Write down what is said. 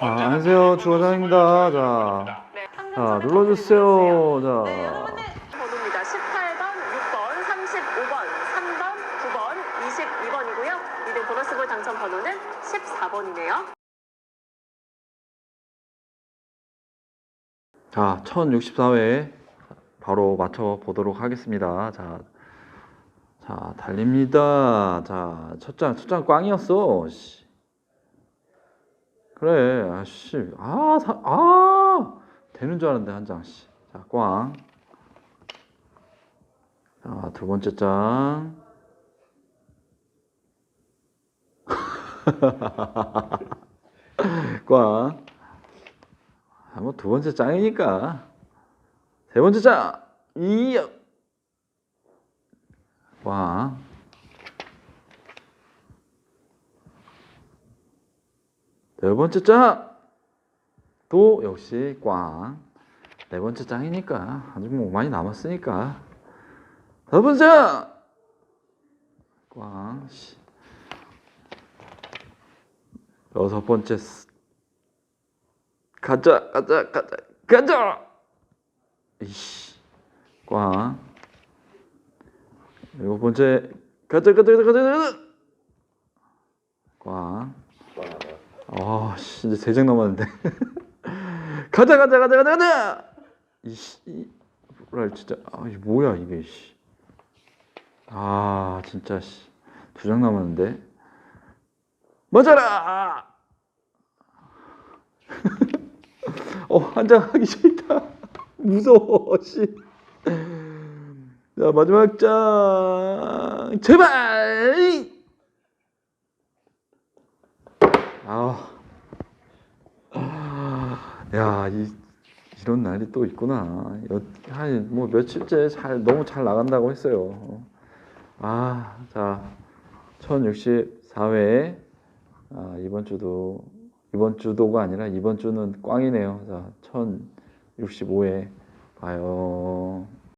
아, 안녕하세요. 주과장입니다. 자, 네, 자, 눌러주세요. 자, 번호입니다. 18번, 6번, 35번, 3번, 9번, 22번이고요. 이등 보너스볼 당첨 번호는 14번이네요. 자, 1064회 바로 맞춰 보도록 하겠습니다. 자, 자, 달립니다. 자, 첫 장, 첫 장 꽝이었어. 씨. 그래, 아씨, 아, 사, 아, 되는 줄 알았는데 한 장, 씨. 자, 꽝. 자, 두 번째 장. 꽝. 아, 뭐두 번째 짱이니까. 세 번째 짱. 이야. 꽝. 네 번째 짱. 또 역시 꽝. 네 번째 짱이니까 아직 뭐 많이 남았으니까. 다섯 번째 짱. 꽝. 씨. 여섯 번째 스- 가자 가자 가자 가자 이씨 꽝 일곱 번째 가자 가자 가자 가자 가자 꽝 아, 씨, 이제 세장 남았는데. 가자, 가자, 가자, 가자, 가자. 이씨, 이, 뭐라 진짜, 아, 이 뭐야 이게, 씨. 아, 진짜, 씨, 두 장 남았는데. 맞아라. 어, 한 장 하기 싫다. 무서워, 씨. 자, 마지막 장, 제발. 아, 야, 이, 이런 날이 또 있구나. 한, 뭐, 며칠째 잘, 너무 잘 나간다고 했어요. 아, 자, 1064회. 아, 이번 주도, 이번 주도가 아니라 이번 주는 꽝이네요. 자, 1065회 봐요.